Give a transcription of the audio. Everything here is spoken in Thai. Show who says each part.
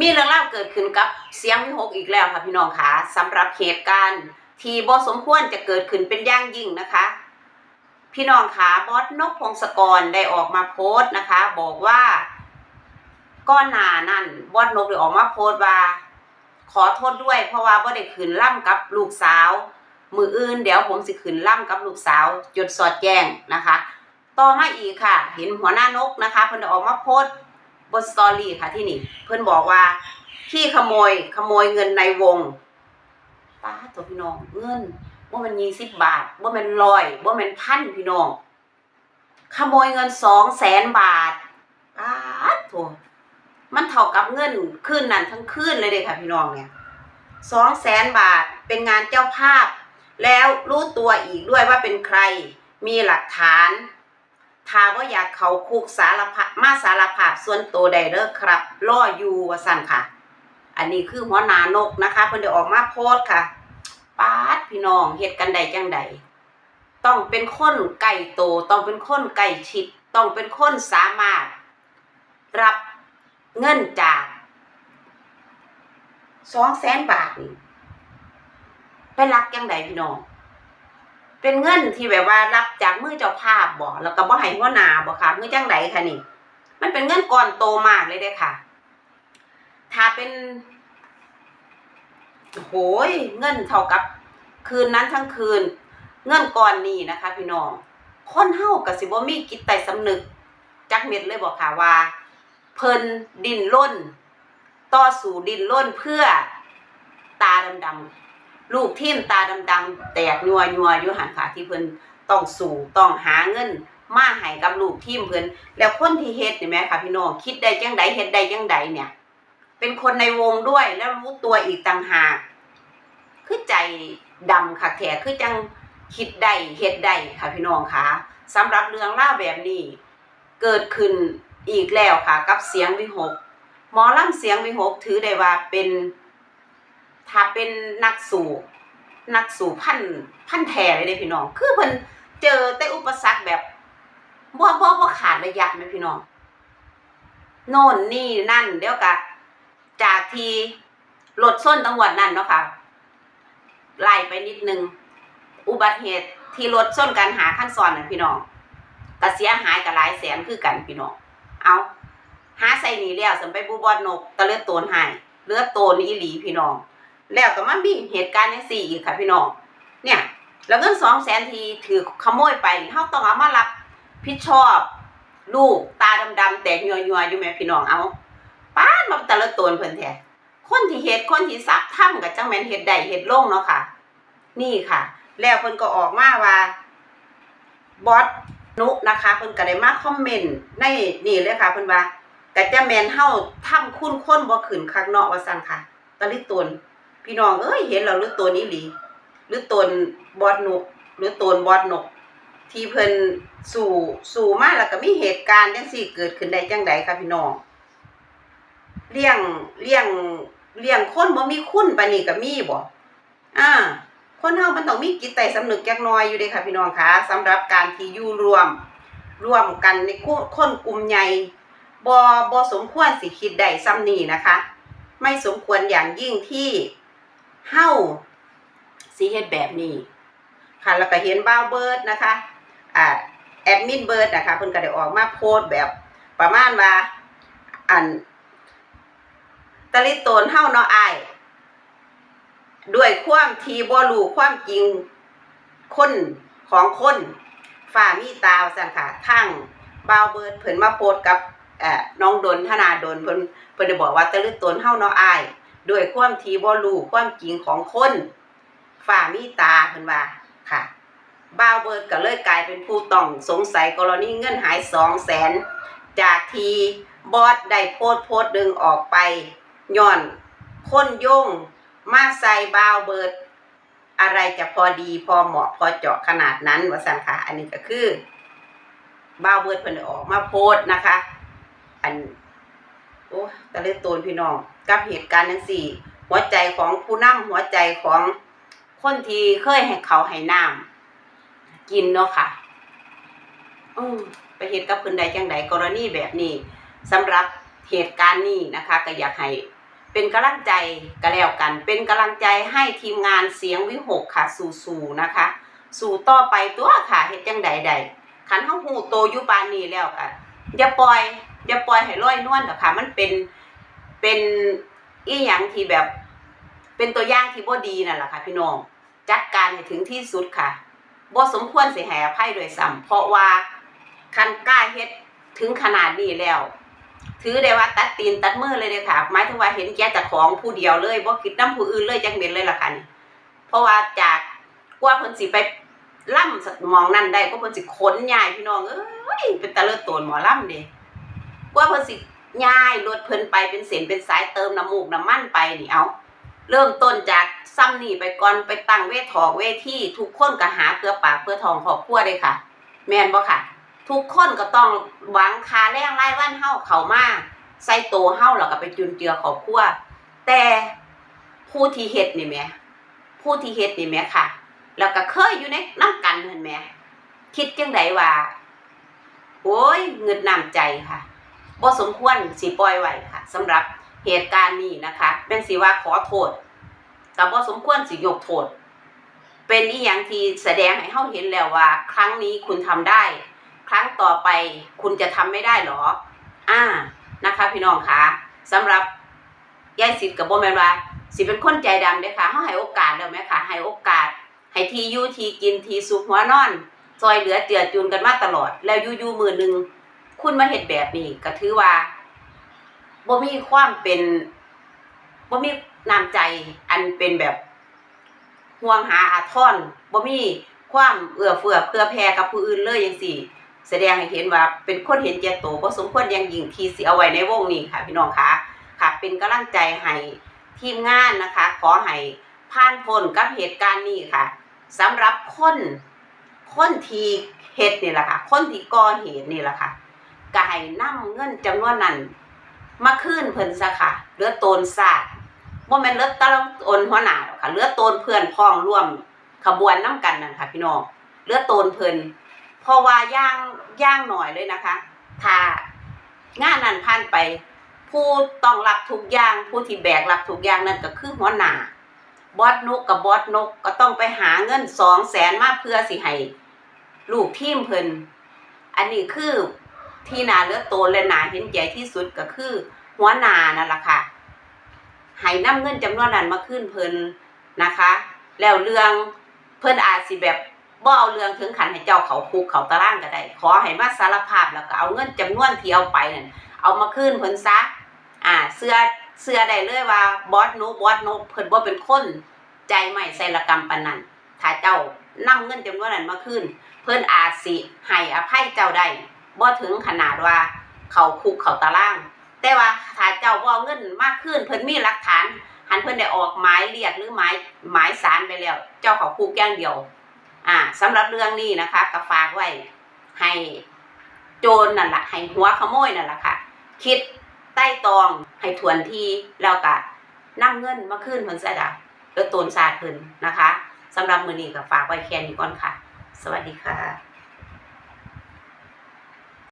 Speaker 1: มีเรื่องเล่าเกิดขึ้นกับเสียงวิหกอีกแล้วค่ะพี่น้องคะสำหรับเหตุการณ์ที่บ่สมควรจะเกิดขึ้นเป็นอย่างยิ่งนะคะ พี่น้องคะบอสนกพงศกรได้ออกมาโพสต์นะคะ บอกว่าก้อนหนานั่นบอสนกได้ออกมาโพสต์ว่า ขอโทษด้วย เพราะว่าบ่ได้ขืนล่ำกับลูกสาว มืออื่นเดี๋ยวผมสิขืนล่ำกับลูกสาวจดสอดแจ้งนะคะ ต่อมาอีกค่ะ เห็นหัวหน้านกนะคะเพิ่นได้ออกมาโพสต์ บนสตอรี่ค่ะที่นี่ เพิ่อนบอกว่าที่ขโมยขโมยเงินในวงป้าตัวพี่น้องเงินว่ามันยี่สิบบาทว่ามันร้อยว่ามันพันพี่น้อง ขโมยเงินสองแสนบาทป้าโถมันเท่ากับเงินคืนนั้นทั้งคืนเลยเด้ค่ะพี่น้องเนี่ยสองแสนบาทเป็นงานเจ้าภาพ แล้วรู้ตัวอีกด้วยว่าเป็นใครมีหลักฐาน ถ้าว่าอยากเขาคุกสารพัดมาสารภาพส่วนตัวใดเด้อครับล่ออยู่ว่าสั่นค่ะ อันนี้คือหัวหนานกนะคะเพิ่นได้ออกมาโพสค่ะป๊าดพี่น้องเฮ็ดกันใดจังใดต้องเป็นคนไก่โตต้องเป็นคนไก่ชิด ต้องเป็นคนสามารถ รับเงินจากสองแสนบาทนี่ไปรักจังใดพี่น้อง เป็นเงินที่แบบว่ารับจากมือเจ้าภาพบ่แล้วก็บ่ให้หัวหน้าบ่ค่ะมือจังไดคะนี่ มันเป็นเงินก้อนโตมากเลยเด้ค่ะ ถ้าเป็นโหยเงินเท่ากับคืนนั้นทั้งคืน เงินก้อนนี้นะคะ พี่น้องคนเฮาก็สิบ่มีจิตใต้สำนึก จักเม็ดเลยบอกค่ะว่า เพิ่นดินล้น ต่อสู่ดินล้นเพื่อตาดำๆ ลูกทีมตาดำๆแตกยัวยัวอยู่หันค่ะที่เพิ่นต้องสู่ต้องหาเงิน มาให้กับลูกทีมเพิ่นแล้วคนที่เฮ็ดนี่แหมค่ะพี่น้องคิดได้จังใดเฮ็ดได้จังใดเนี่ย เป็นคนในวงด้วยแล้วรู้ตัวอีกต่างหากคือใจดำค่ะแท้คือจังคิดได้เฮ็ดได้ค่ะพี่น้องค่ะสำหรับเรื่องล่าแบบนี้ เกิดขึ้นอีกแล้วค่ะ กับเสียงวิหกหมอลำเสียงวิหกถือได้ว่าเป็น ถ้าเป็นนักสู่นักสู่พันพันแท้เลยเด้พี่น้อง คือเพิ่นเจอแต่อุปสรรคแบบบ่บ่บ่ขาดระยะไหมพี่น้องโน่นนี่นั่นเดี๋ยวกะจากที่รถส้นตังหวัดนั่นเนาะค่ะไล่ไปนิดนึง อุบัติเหตุที่รถส้นกันหาขั้นซ้อนน่ะพี่น้องก็เสียหายกับหลายแสนคือกันพี่น้องเอาหาใส่หนีแล้วสำไปบูบอดนกตะเลือดโตนหายเลือดโตนอีหลีพี่น้อง แล้วก็มามีเหตุการณ์จังซี่อีกค่ะพี่น้อง เนี่ย แล้วเงินสองแสนทีถือขโมยไปเขาต้องเอามารับผิดชอบ ลูกตาดำๆแตกยัวยัวๆอยู่แม่พี่น้องเอาป้านมาแต่ละตนเพิ่นแท้คนที่เฮ็ดคนที่ซับถ้ำกับจังแมนเฮ็ดได้เฮ็ดลงเนาะค่ะ นี่ค่ะ แล้วเพิ่นก็ออกมาว่าบอสนุนะคะเพิ่นก็ได้มาคอมเมนต์ในนี่เลยค่ะเพิ่นว่าก็จะแมนเฮาทำคุณคนบ่ขึ้นคักเนาะว่าซั่นค่ะตะลิตน พี่น้องเอ้ยเห็นแล้วหรือตัวนี้หลีหรือตนบอดนก หรือตนบอดนก ที่เพิ่นสู่สู่มาแล้วก็มีเหตุการณ์จังซี่เกิดขึ้นได้จังไดคะพี่น้องเลี้ยงเลี้ยงเลี้ยงคนบ่มีคุณปานนี้ก็มีบ่อ่าคนเฮามันต้องมีจิตใต้สำนึกจักน่อยอยู่เด้ค่ะพี่น้องคะสำหรับการที่อยู่รวมร่วมกันในคนกลุ่มใหญ่บ่บ่สมควรสิคิดได้ซ้ำนี้นะคะ ไม่สมควรอย่างยิ่งที่ เฮาสิเฮ็ดแบบนี้ค่ะแล้วก็เห็นบ้าวเบิร์ดนะคะอ่าแอดมินเบิร์ดนะคะเพิ่นก็ได้ออกมาโพสแบบประมาณว่าอันตะลิโตนเฮาเนาะอ้ายด้วยความทีบ่รู้ความจริงคนของคนฝ่ามีตาว่าซั่นค่ะทางบ้าวเบิร์ดเพิ่นมาโพสกับเอ่อน้องดนธนาดนเพิ่นเพิ่นได้บอกว่าตะลิโตนเฮาเนาะอ้าย ด้วยความทีบ่รู้ความจริงของคนฝ่ามีตาเพิ่นว่าค่ะบ่าวเบิร์ดก็เลยกลายเป็นผู้ต้องสงสัยกรณีเงินหายสองแสนจากทีบอสได้โพสโพสดึงออกไปย้อนคนโยงมาใส่บ่าวเบิร์ดอะไรจะพอดีพอเหมาะพอเจาะขนาดนั้นว่าซั่นค่ะ อันนี้ก็คือบ่าวเบิร์ดเพิ่นออกมาโพสนะคะ อัน โอ้ตะเลโตนพี่น้อง กับเหตุการณ์จังซี่ หัวใจของผู้นำหัวใจของคนที่เคยให้เขาให้น้ำกินเนาะค่ะอืมไปเหตุกับเพิ่นใดจังใดกรณีแบบนี้สำหรับเหตุการณ์นี้นะคะ ก็อยากให้เป็นกำลังใจก็แล้วกัน เป็นกำลังใจให้ทีมงานเสียงวิหกค่ะ สู่ๆนะคะ สู่ต่อไปตัวค่ะเฮ็ดจังใดใดคันเฮาฮู้โตยู่ปานนี้แล้วก็อย่าปล่อย อย่าปล่อยให้ลอยนวลเถอะค่ะ มันเป็นเป็นอีหยังที่แบบ เป็นตัวอย่างที่บ่ดีนั่นแหละค่ะพี่น้องจัดการให้ถึงที่สุดค่ะบ่สมควรสิให้อภัยด้วยซ้ำเพราะว่าคันกล้าเฮ็ดถึงขนาดนี้แล้ว ถือได้ว่าตัดตีนตัดมือเลยเด้อค่ะหมายถึงว่าเห็นแก่เจ้าของผู้เดียวเลยบ่คิดนำผู้อื่นเลยจังเป็นเลยล่ะค่ะนี่เพราะว่าจากกว่าเพิ่นสิไปล่ำสักหมองนั้นได้ก็เพิ่นสิขนย้ายพี่น้องเอ้ยเป็นตะเลิศโตนหมอล่ำเด้ ว่าเพิ่นสิย้ายรถเพิ่นไปเป็นเส้นเป็นสายเติมน้ำมูกน้ำมันไปนี่เอาเริ่มต้นจากซ้ำนี่ไปก่อนไปตั้งเวทถอกเวทีทุกคนก็หาเพื่อปากเพื่อทองครอบครัวเลยค่ะ แม่นบ่ค่ะ ทุกคนก็ต้องหวังคาแรงรายวันเฮาเข้ามาใส่โตเฮาแล้วก็ไปจุนเจือครอบครัวแต่ผู้ที่เฮ็ดนี่แหมผู้ที่เฮ็ดนี่แหมค่ะ แล้วก็เคยอยู่ในนํกันเห็นแหมคิดจังไดว่า โอ้ยเงินน้ำใจค่ะ บ่สมควรสิปล่อยไว้ค่ะสำหรับเหตุการณ์นี้นะคะเป็นสิว่าขอโทษแต่บ่สมควรสิยกโทษ เป็นอีหยังที่แสดงให้เฮาเห็นแล้วว่า ครั้งนี้คุณทำได้ ครั้งต่อไปคุณจะทำไม่ได้หรอ อ่านะคะ พี่น้องคะสำหรับยายสิทธิ์กับโบแมนว่าสิเป็นคนใจดำเด้ค่ะเขาให้โอกาสแล้วไหมคะให้โอกาสให้ทีอยู่ทีกินทีสุขหัวนอนซอยเหลือเจือจูนกันมาตลอด แล้วอยู่อยู่มือหนึ่ง คุณมาเห็ดแบบนี้ก็ถือว่าบ่มีความเป็นบ่มีน้ำใจอันเป็นแบบห่วงหาอาทรบ่มีความเอื้อเฟื้อเพื่อแผ่กับผู้อื่นเลยจังซี่ แสดงให้เห็นว่าเป็นคนเห็นแก่ตัวบ่สมควรยังยิ่งที่สิเอาไว้ในวงนี้ค่ะ พี่น้องคะค่ะ เป็นกำลังใจให้ทีมงานนะคะ ขอให้ผ่านพ้นกับเหตุการณ์นี้ค่ะสำหรับคนคนที่เฮ็ดนี่แหละค่ะ คนที่ก่อเหตุนี่แหละค่ะ ก็ให้นำเงินจำนวนนั้นมาคืนเพิ่นซะค่ะเหลือโตนซาดบ่แม่นเหลือแตะลงโอนหัวหน้าหรอกค่ะเหลือโตนเพื่อนพ้องร่วมขบวนนํกันนั่นค่ะพี่น้องเหลือโตนเพิ่นเพราะว่าย่างย่างหน่อยเลยนะคะถ้างานนั้นผ่านไป ผู้ต้องรับทุกอย่างผู้ที่แบกรับทุกอย่างนั่นก็คือหัวหน้าบอสนกกับบอสนกก็ต้องไปหาเงินสองแสนมาเพื่อสิให้ลูกทีมเพิ่นอันนี้คือ ที่นาเลือโตและนาเห็นใจที่สุดก็คือ หัวนานั่นแหละค่ะให้นำเงินจำนวนนั้นมาขึ้นเพิ่นนะคะ แล้วเรื่องเพิ่นอาจสิแบบบ่เอาเรื่องถึงขันให้เจ้าเขาคุกเขาตารางก็ได้ ขอให้มาสารภาพแล้วก็เอาเงินจำนวนที่เอาไปนั่นเอามาคืนเพิ่นซะอ่าเสื้อเสื้อได้เลยว่าบอสนุบอสนุเพิ่นบ่เป็นคนใจใหม่ใส่ละกรรมปานนั้นถ้าเจ้านำเงินจำนวนนั้นมาคืนเพิ่นอาจสิให้อภัยเจ้าได้ บ่ถึงขนาดว่า เขาคุกเขาตาราง แต่ว่าถ้าเจ้าบ่เงินมาคืนเพิ่นมีหลักฐานหันเพิ่นได้ออกหมายเรียกหรือหมายหมายสารไปแล้ว เจ้าเขาคุกอย่างเดียว อ่าสำหรับเรื่องนี้นะคะก็ฝากไว้ให้โจรนั่นแหละให้หัวขโมยนั่นแหละค่ะ คิดใต้ตองให้ทวนทีแล้วก็นำเงินมาคืนเพิ่นซะจ้ะแล้วโตนศาสตร์เพิ่นนะคะสำหรับมื้อนี้ก็ฝากไว้แค่นี้ก่อนค่ะ สวัสดีค่ะ